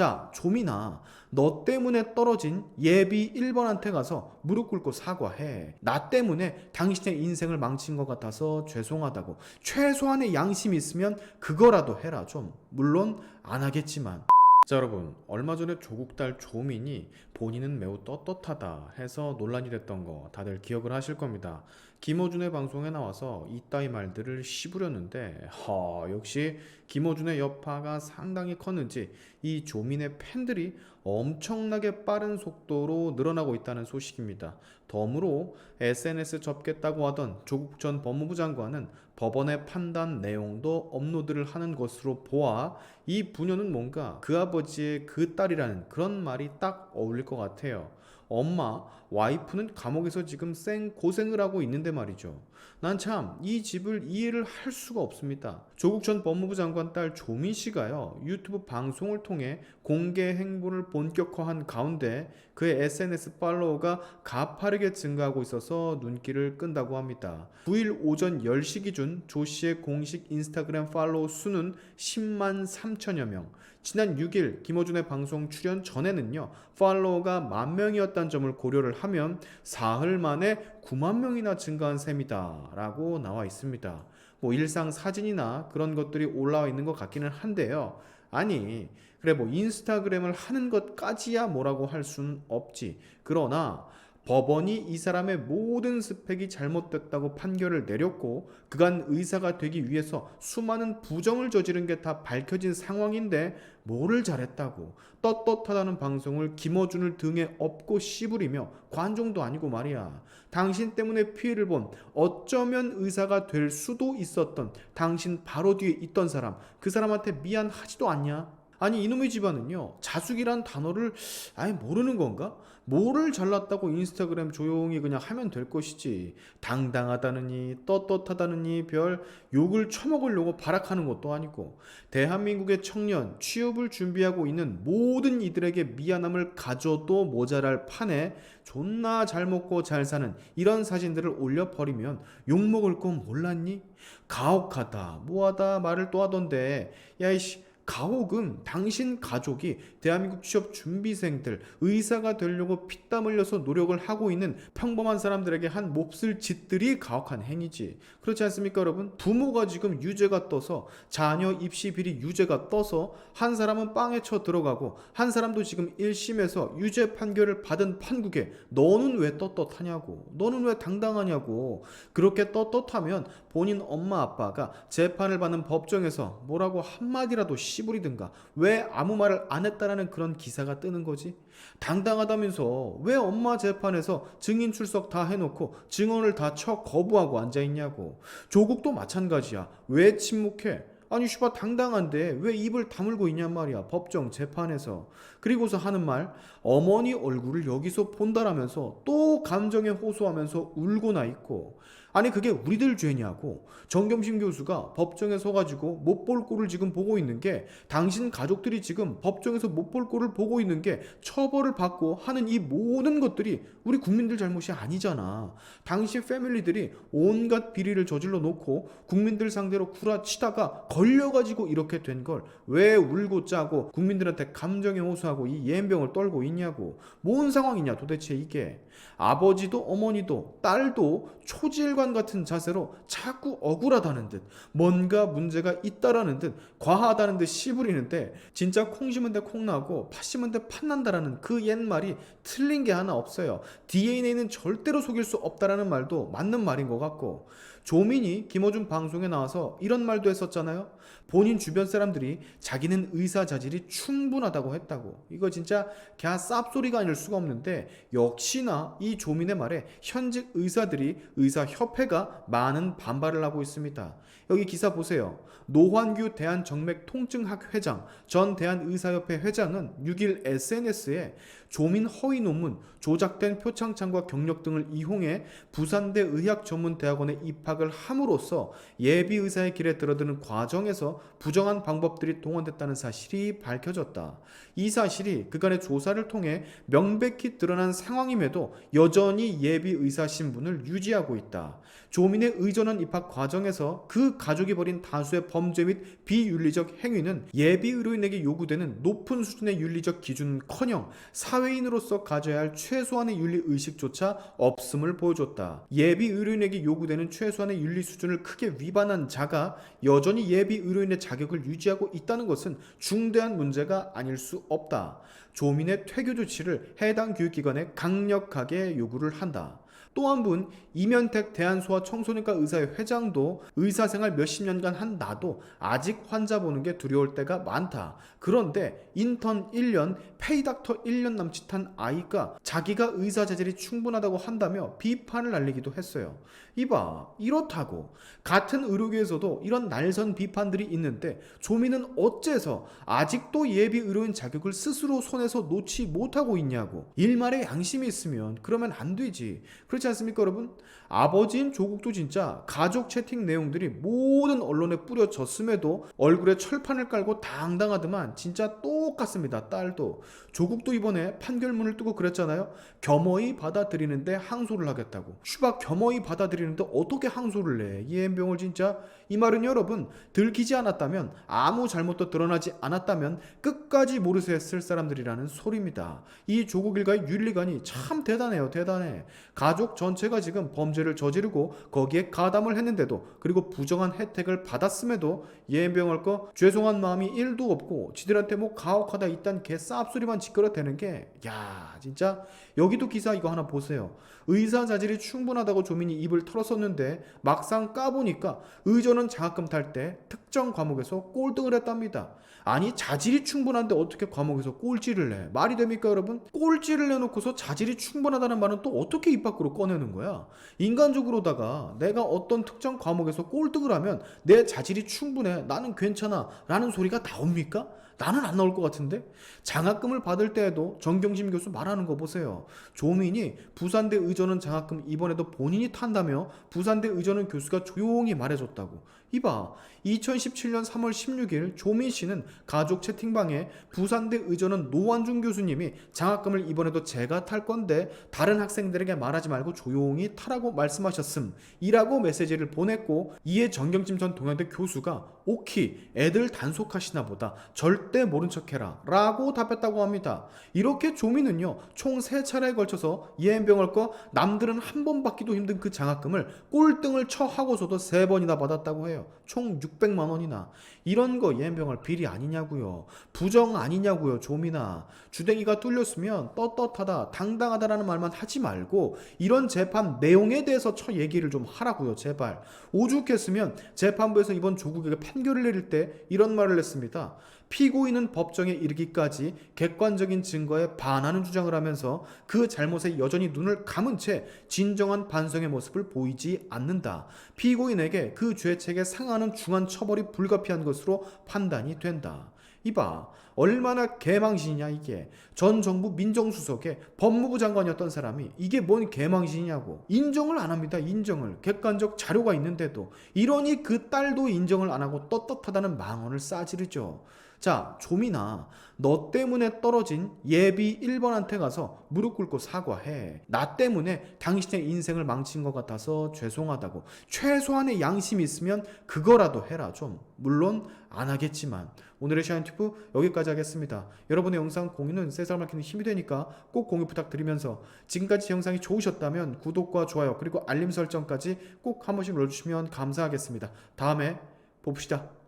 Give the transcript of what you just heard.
자, 조민아, 너 때문에 떨어진 예비 1번한테 가서 무릎 꿇고 사과해. 나 때문에 당신의 인생을 망친 것 같아서 죄송하다고. 최소한의 양심이 있으면 그거라도 해라, 좀. 물론 안 하겠지만. 자 여러분 얼마 전에 조국 딸 조민이 본인은 매우 떳떳하다 해서 논란이 됐던 거 다들 기억을 하실 겁니다. 김어준의 방송에 나와서 이따위 말들을 씹으렸는데 허 역시 김어준의 여파가 상당히 컸는지 이 조민의 팬들이 엄청나게 빠른 속도로 늘어나고 있다는 소식입니다. 덤으로 SNS 접겠다고 하던 조국 전 법무부 장관은 법원의 판단 내용도 업로드를 하는 것으로 보아 이 부녀는 뭔가 그 아버지의 그 딸이라는 그런 말이 딱 어울릴 것 같아요. 엄마, 와이프는 감옥에서 지금 생 고생을 하고 있는데 말이죠. 난 참 이 집을 이해를 할 수가 없습니다. 조국 전 법무부 장관 딸 조민 씨가요, 유튜브 방송을 통해 공개 행보를 본격화한 가운데 그의 SNS 팔로워가 가파르게 증가하고 있어서 눈길을 끈다고 합니다. 9일 오전 10시 기준 조 씨의 공식 인스타그램 팔로워 수는 10만 3천여 명. 지난 6일 김어준의 방송 출연 전에는요, 팔로워가 만 명이었다 는 점을 고려를 하면 사흘 만에 9만 명이나 증가한 셈이다. 라고 나와 있습니다. 뭐 일상 사진이나 그런 것들이 올라와 있는 것 같기는 한데요. 아니, 그래 뭐 인스타그램을 하는 것까지야 뭐라고 할 수는 없지. 그러나 법원이 이 사람의 모든 스펙이 잘못됐다고 판결을 내렸고 그간 의사가 되기 위해서 수많은 부정을 저지른 게 다 밝혀진 상황인데 뭐를 잘했다고 떳떳하다는 방송을 김어준을 등에 업고 씨부리며 관종도 아니고 말이야. 당신 때문에 피해를 본 어쩌면 의사가 될 수도 있었던 당신 바로 뒤에 있던 사람 그 사람한테 미안하지도 않냐 아니 이놈의 집안은요 자숙이란 단어를 아예 모르는 건가? 뭐를 잘났다고 인스타그램 조용히 그냥 하면 될 것이지 당당하다느니 떳떳하다느니 별 욕을 처먹으려고 발악하는 것도 아니고 대한민국의 청년 취업을 준비하고 있는 모든 이들에게 미안함을 가져도 모자랄 판에 존나 잘 먹고 잘 사는 이런 사진들을 올려버리면 욕먹을 건 몰랐니? 가혹하다 뭐하다 말을 또 하던데 야이씨 가혹은 당신 가족이 대한민국 취업 준비생들, 의사가 되려고 피땀 흘려서 노력을 하고 있는 평범한 사람들에게 한 몹쓸 짓들이 가혹한 행위지. 그렇지 않습니까, 여러분? 부모가 지금 유죄가 떠서 자녀 입시 비리 유죄가 떠서 한 사람은 빵에 쳐 들어가고 한 사람도 지금 1심에서 유죄 판결을 받은 판국에 너는 왜 떳떳하냐고. 너는 왜 당당하냐고. 그렇게 떳떳하면 본인 엄마 아빠가 재판을 받는 법정에서 뭐라고 한마디라도 씨 부리든가 왜 아무 말을 안 했다라는 그런 기사가 뜨는 거지? 당당하다면서 왜 엄마 재판에서 증인 출석 다 해놓고 증언을 다 쳐 거부하고 앉아있냐고. 조국도 마찬가지야. 왜 침묵해? 아니 슈바 당당한데 왜 입을 다물고 있냔 말이야 법정 재판에서 그리고서 하는 말 어머니 얼굴을 여기서 본다라면서 또 감정에 호소하면서 울고나 있고 아니 그게 우리들 죄냐고. 정경심 교수가 법정에 서가지고 못 볼 꼴을 지금 보고 있는 게 당신 가족들이 지금 법정에서 못 볼 꼴을 보고 있는 게 처벌을 받고 하는 이 모든 것들이 우리 국민들 잘못이 아니잖아. 당신 패밀리들이 온갖 비리를 저질러 놓고 국민들 상대로 구라치다가 걸려가지고 이렇게 된 걸 왜 울고 짜고 국민들한테 감정에 호소하고 이 예병을 떨고 있냐고. 뭔 상황이냐 도대체 이게. 아버지도 어머니도 딸도 초질 관 같은 자세로 자꾸 억울하다는 듯 뭔가 문제가 있다라는 듯 과하다는 듯 씨부리는데 진짜 콩 심은 데 콩 나고 팥 심은 데 팥 난다라는 그 옛말이 틀린 게 하나 없어요. DNA는 절대로 속일 수 없다라는 말도 맞는 말인 것 같고 조민이 김어준 방송에 나와서 이런 말도 했었잖아요. 본인 주변 사람들이 자기는 의사 자질이 충분하다고 했다고. 이거 진짜 갸 쌉소리가 아닐 수가 없는데 역시나 이 조민의 말에 현직 의사들이 의사협회가 많은 반발을 하고 있습니다. 여기 기사 보세요. 노환규 대한정맥통증학 회장, 전 대한의사협회 회장은 6일 SNS에 조민 허위 논문, 조작된 표창장과 경력 등을 이용해 부산대 의학전문대학원에 입학 입학을 함으로써 예비 의사의 길에 들어드는 과정에서 부정한 방법들이 동원됐다는 사실이 밝혀졌다. 이 사실이 그간의 조사를 통해 명백히 드러난 상황임에도 여전히 예비 의사 신분을 유지하고 있다. 조민의 의전원 입학 과정에서 그 가족이 벌인 다수의 범죄 및 비윤리적 행위는 예비 의료인에게 요구되는 높은 수준의 윤리적 기준커녕 사 회인으로서 가져야 할 최소한의 윤리 의식조차 없음을 보여줬다. 예비 의료인에게 요구되는 최소한의 윤리 수준을 크게 위반한 자가 여전히 예비 의료인의 자격을 유지하고 있다는 것은 중대한 문제가 아닐 수 없다. 조민의 퇴교 조치를 해당 교육기관에 강력하게 요구를 한다. 또 한 분 이면택 대한소아 청소년과 의사회 회장도 의사생활 몇십 년간 한 나도 아직 환자 보는 게 두려울 때가 많다. 그런데 인턴 1년, 페이닥터 1년 남짓한 아이가 자기가 의사 자질이 충분하다고 한다며 비판을 날리기도 했어요. 이봐 이렇다고 같은 의료계에서도 이런 날선 비판들이 있는데 조민은 어째서 아직도 예비 의료인 자격을 스스로 손에서 놓지 못하고 있냐고 일말의 양심이 있으면 그러면 안 되지 그렇지 않습니까 여러분? 아버지인 조국도 진짜 가족 채팅 내용들이 모든 언론에 뿌려졌음에도 얼굴에 철판을 깔고 당당하더만 진짜 똑같습니다 딸도. 조국도 이번에 판결문을 뜨고 그랬잖아요. 겸허히 받아들이는데 항소를 하겠다고. 슈박 겸허히 받아들이는데 어떻게 항소를 내 이엠병을 진짜 이 말은 여러분 들키지 않았다면 아무 잘못도 드러나지 않았다면 끝까지 모르쇠 쓸 사람들이라는 소리입니다. 이 조국 일가의 윤리관이 참 대단해요 대단해. 가족 전체가 지금 범죄를 저지르고 거기에 가담을 했는데도 그리고 부정한 혜택을 받았음에도 예병할 거 죄송한 마음이 1도 없고 지들한테 뭐 가혹하다 이딴 개 쌉소리만 짓거려대는 게 야 진짜. 여기도 기사 이거 하나 보세요. 의사 자질이 충분하다고 조민이 입을 털었었는데 막상 까보니까 의전은 장학금 탈 때 특정 과목에서 꼴등을 했답니다. 아니 자질이 충분한데 어떻게 과목에서 꼴찌를 내? 말이 됩니까 여러분? 꼴찌를 내놓고서 자질이 충분하다는 말은 또 어떻게 입 밖으로 꺼내는 거야? 인간적으로다가 내가 어떤 특정 과목에서 꼴등을 하면 내 자질이 충분해 나는 괜찮아 라는 소리가 나옵니까 나는 안 나올 것 같은데? 장학금을 받을 때에도 정경심 교수 말하는 거 보세요. 조민이 부산대 의전은 장학금 이번에도 본인이 탄다며 부산대 의전은 교수가 조용히 말해줬다고. 이봐 2017년 3월 16일 조민 씨는 가족 채팅방에 부산대 의전은 노완중 교수님이 장학금을 이번에도 제가 탈 건데 다른 학생들에게 말하지 말고 조용히 타라고 말씀하셨음. 이라고 메시지를 보냈고 이에 정경심 전 동양대 교수가 오키 애들 단속하시나 보다. 절대 모른 척해라 라고 답했다고 합니다. 이렇게 조민은요 총 3차례에 걸쳐서 예행병을 꺼 남들은 한 번 받기도 힘든 그 장학금을 꼴등을 쳐하고서도 3번이나 받았다고 해요. 총 600만 원이나. 이런 거 예행병을 비리 아니냐고요. 부정 아니냐고요 조민아. 주댕이가 뚫렸으면 떳떳하다 당당하다라는 말만 하지 말고 이런 재판 내용에 대해서 처 얘기를 좀 하라고요 제발. 오죽했으면 재판부에서 이번 조국에게 판결을 내릴 때 이런 말을 했습니다 피고인은 법정에 이르기까지 객관적인 증거에 반하는 주장을 하면서 그 잘못에 여전히 눈을 감은 채 진정한 반성의 모습을 보이지 않는다. 피고인에게 그 죄책에 상하는 중한 처벌이 불가피한 것으로 판단이 된다. 이봐 얼마나 개망신이냐 이게. 전 정부 민정수석의 법무부 장관이었던 사람이 이게 뭔 개망신이냐고. 인정을 안 합니다 인정을. 객관적 자료가 있는데도. 이러니 그 딸도 인정을 안 하고 떳떳하다는 망언을 싸지르죠. 자 조민아 너 때문에 떨어진 예비 1번한테 가서 무릎 꿇고 사과해. 나 때문에 당신의 인생을 망친 것 같아서 죄송하다고. 최소한의 양심이 있으면 그거라도 해라 좀. 물론 안 하겠지만 오늘의 샤인 튜브 여기까지 하겠습니다. 여러분의 영상 공유는 세상을 밝히는 힘이 되니까 꼭 공유 부탁드리면서 지금까지 제 영상이 좋으셨다면 구독과 좋아요 그리고 알림 설정까지 꼭 한 번씩 눌러주시면 감사하겠습니다. 다음에 봅시다.